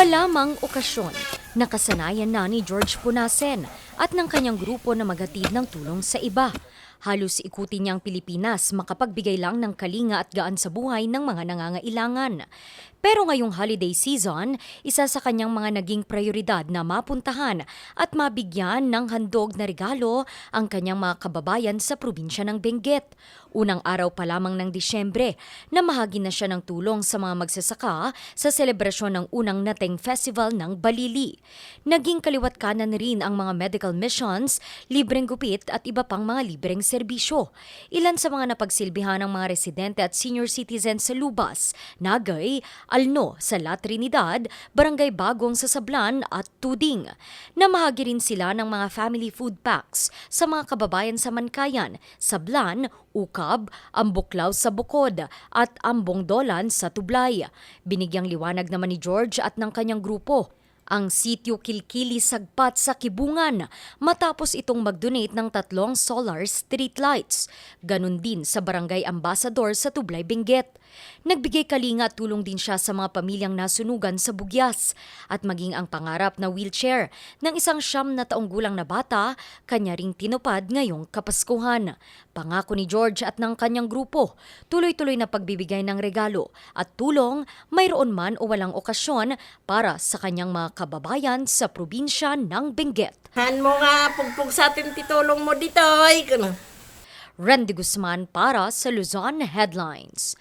Wala mang okasyon, nakasanayan na ni George Punasen at ng kanyang grupo na maghatid ng tulong sa iba. Halos ikutin niya ang Pilipinas makapagbigay lang ng kalinga at gaan sa buhay ng mga nangangailangan. Pero ngayong holiday season, isa sa kanyang mga naging prioridad na mapuntahan at mabigyan ng handog na regalo ang kanyang mga kababayan sa probinsya ng Benguet. Unang araw pa lamang ng Disyembre, namahagi na siya ng tulong sa mga magsasaka sa selebrasyon ng unang Nateng Festival ng Balili. Naging kaliwat kanan rin ang mga medical missions, libreng gupit at iba pang mga libreng serbisyo. Ilan sa mga napagsilbihan ng mga residente at senior citizens sa Lubas, Nagay, Alno sa La Trinidad, Barangay Bagong sa Sablan at Tuding. Namahagi rin sila ng mga family food packs sa mga kababayan sa Mankayan, Sablan, Ukab, Ambuklaw sa Bukod at Ambong Dolan sa Tublay. Binigyang liwanag naman ni George at ng kanyang grupo ang sityo Kilkili Sagpat sa Kibungan matapos itong mag-donate ng tatlong solar street lights. Ganon din sa Barangay Ambassador sa Tublay, Benguet. Nagbigay kalinga at tulong din siya sa mga pamilyang nasunugan sa Bugyas at maging ang pangarap na wheelchair ng isang siyam na taong gulang na bata, kanya ring tinupad ngayong Kapaskuhan. Pangako ni George at ng kanyang grupo, tuloy-tuloy na pagbibigay ng regalo at tulong mayroon man o walang okasyon para sa kanyang mga kababayan sa probinsya ng Benguet. Han mo nga, pugpug sa atin titulong mo dito. Randy Guzman para sa Luzon Headlines.